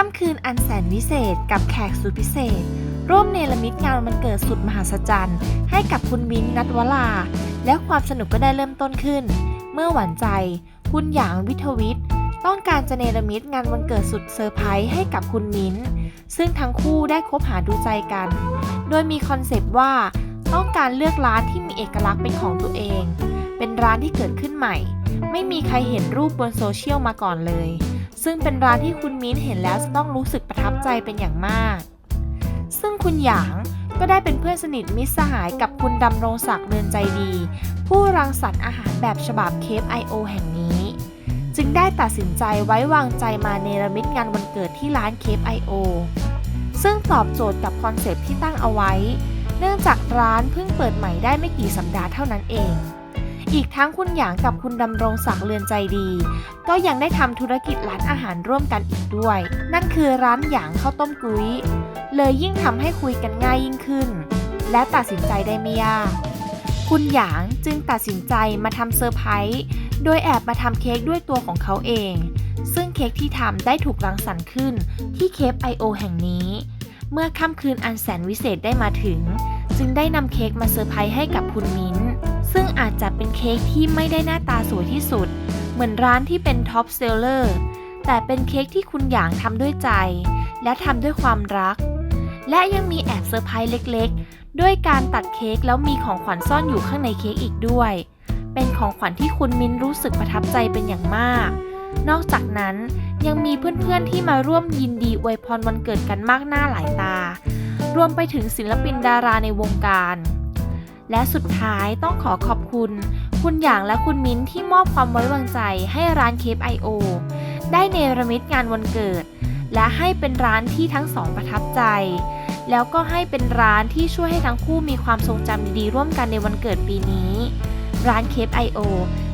ค่ำคืนอันแสนวิเศษกับแขกสุดพิเศษ ร่วมเนรมิตงานวันเกิดสุดมหัศจรรย์ ให้กับคุณมิ้นนัทวลาและความสนุกก็ได้เริ่มต้นขึ้น เมื่อหวานใจ คุณหยางวิทวิทย์ต้องการจะเนรมิตงานวันเกิดสุดเซอร์ไพรส์ให้กับคุณมิ้น ซึ่งทั้งคู่ได้คบหาดูใจกัน โดยมีคอนเซปต์ว่าต้องการเลือกร้านที่มีเอกลักษณ์เป็นของตัวเอง เป็นร้านที่เกิดขึ้นใหม่ ไม่มีใครเห็นรูปบนโซเชียลมาก่อนเลย ซึ่งเป็นร้านที่คุณมิ้นเห็นแล้วจะต้องรู้สึกประทับใจเป็นอย่างมาก ซึ่งคุณหยางก็ได้เป็นเพื่อนสนิทมิตรสหายกับคุณดำรงศักดิ์เรือนใจดี ผู้รังสรรค์อาหารแบบฉบับเคฟ I.O. แห่งนี้ จึงได้ตัดสินใจไว้วางใจมาเนรมิตงานวันเกิดที่ร้านเคฟ I.O. ซึ่งตอบโจทย์กับคอนเซปที่ตั้งเอาไว้ เนื่องจากร้านเพิ่งเปิดใหม่ได้ไม่กี่สัปดาห์เท่านั้นเอง อีกทั้งคุณหยางกับคุณดำรงศักดิ์เรือนใจดี ก็ยังได้ทำธุรกิจร้านอาหารร่วมกันอีกด้วย นั่นคือร้านหยางข้าวต้มกุ้ย เลยยิ่งทำให้คุยกันง่ายยิ่งขึ้น และตัดสินใจได้ไม่ยาก คุณหยางจึงตัดสินใจมาทำเซอร์ไพรส์โดยแอบมาทำเค้กด้วยตัวของเขาเอง ซึ่งเค้กที่ทำได้ถูกรังสรรค์ขึ้นที่เคฟ I.O. แห่งนี้ เมื่อค่ำคืนอันแสนวิเศษได้มาถึง จึงได้นำเค้กมาเซอร์ไพรส์ให้กับคุณมิ้น ซึ่งอาจจะเป็นเค้กที่ไม่ได้หน้าตาสวยที่สุด เหมือนร้านที่เป็นท็อปเซลเลอร์แต่เป็นเค้กที่คุณหยางทำด้วยใจ และทำด้วยความรัก และยังมีแอบเซอร์ไพรส์เล็กๆ ด้วยการตัดเค้กแล้วมีของขวัญซ่อนอยู่ข้างในเค้กอีกด้วย เป็นของขวัญที่คุณมิ้นรู้สึกประทับใจเป็นอย่างมาก นอกจากนั้นยังมีเพื่อนๆที่มาร่วมยินดีอวยพรวันเกิดกันมากหน้าหลายตา รวมไปถึงศิลปินดาราในวงการ และสุดท้ายต้องขอขอบคุณ คุณหยางและคุณมิ้นที่มอบความไว้วางใจให้ร้านเคฟ I.O. ได้เนรมิตงานวันเกิด และให้เป็นร้านที่ทั้งสองประทับใจ แล้วก็ให้เป็นร้านที่ช่วยให้ทั้งคู่มีความทรงจำดีๆ ร่วมกันในวันเกิดปีนี้ ร้านเคฟ I.O.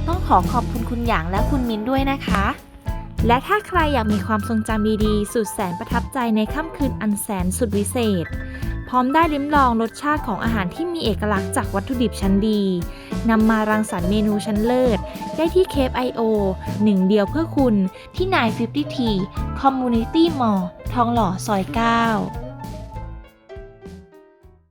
ต้องขอขอบคุณคุณหยางและคุณมิ้นด้วยนะคะ และถ้าใครอยากมีความทรงจำดีๆ สุดแสนประทับใจในค่ำคืนอันแสนสุดวิเศษ ร้อมได้ลิ้มลองรสชาติของอาหารที่มีเอกลักษณ์จากวัตถุดิบชั้นดี นำมารังสรรค์เมนูชั้นเลิศ ได้ที่เคฟ I.O. หนึ่งเดียวเพื่อคุณที่นาย50 T Community Mall ทองหล่อซอย9